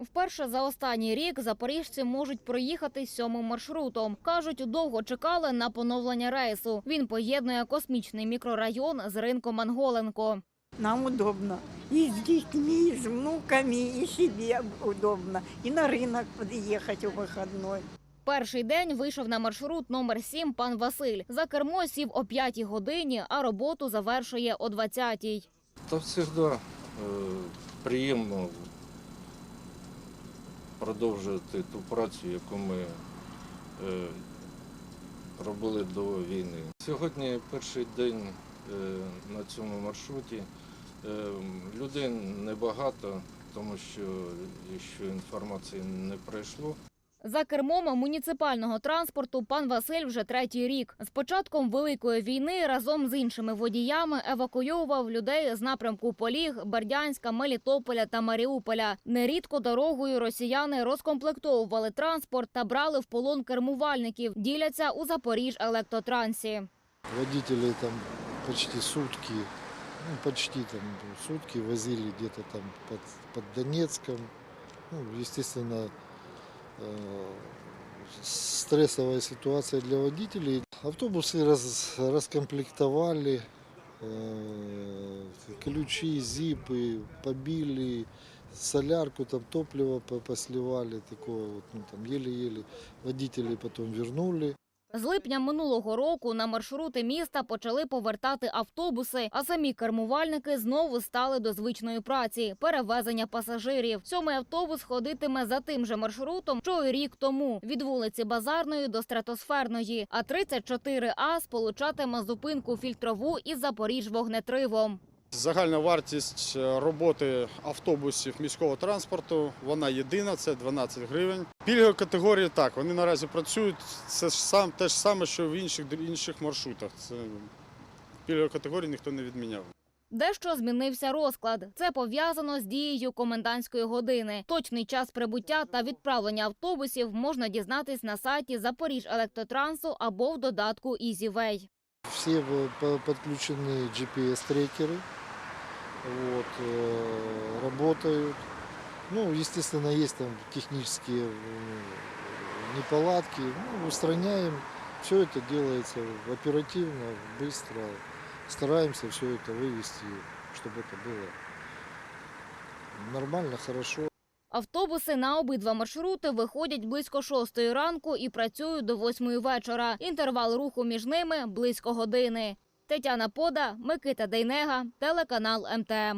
Вперше за останній рік запоріжці можуть проїхати сьомим маршрутом. кажуть, довго чекали на поновлення рейсу. Він поєднує космічний мікрорайон з ринком Анголенко. Нам удобно. И с детьми, и с внуками, и себе удобно. И на рынок подъехать в выходной. Перший день вийшов на маршрут номер 7 пан Василь. За кермо сів о 5 годині, а роботу завершує о 20-й. Та завжди е, приємно продовжувати ту працю, яку ми е, робили до війни. Сьогодні перший день е, на цьому маршруті. Е, людей небагато, тому що ще інформації не пройшло. За кермом муніципального транспорту пан Василь вже третій рік. З початком великої війни разом з іншими водіями евакуйовував людей з напрямку Поліг, Бердянська, Мелітополя та Маріуполя. Нерідко дорогою росіяни розкомплектовували транспорт та брали в полон кермувальників. Діляться у Запоріж електротрансі. Водители там почти сутки, ну, почти там сутки возили где-то там под, под Донецком. Ну, э, стрессовая ситуация для водителей. Автобусы раз, раскомплектовали, э, ключи, зипы побили, солярку, там топливо по- посливали, такого вот, ну, там еле-еле. Водителей потом вернули. З липня минулого року на маршрути міста почали повертати автобуси, а самі кермувальники знову стали до звичної праці перевезення пасажирів. Сьомий автобус ходитиме за тим же маршрутом, що й рік тому від вулиці Базарної до стратосферної. А 34А сполучатиме зупинку фільтрову із Запоріж вогнетривом. Загальна вартість е, роботи автобусів міського транспорту вона єдина, це 12 гривень. Пільгові категорії так, вони наразі працюють. Це ж сам те ж саме, що в інших інших маршрутах. Це пільгові категорії ніхто не відміняв. Дещо змінився розклад. Це пов'язано з дією комендантської години. Точний час прибуття та відправлення автобусів можна дізнатись на сайті Запоріжелектротансу або в додатку EasyWay. Все в- по- подключены GPS-трекеры, вот, э, работают. Ну, естественно, есть там технические э, неполадки, ну, устраняем. Все это делается оперативно, быстро. Стараемся все это вывести, чтобы это было нормально, хорошо. Автобуси на обидва маршрути виходять близько шостої ранку і працюють до восьмої вечора. Інтервал руху між ними близько години. Тетяна Пода, Микита Дейнега, телеканал МТМ.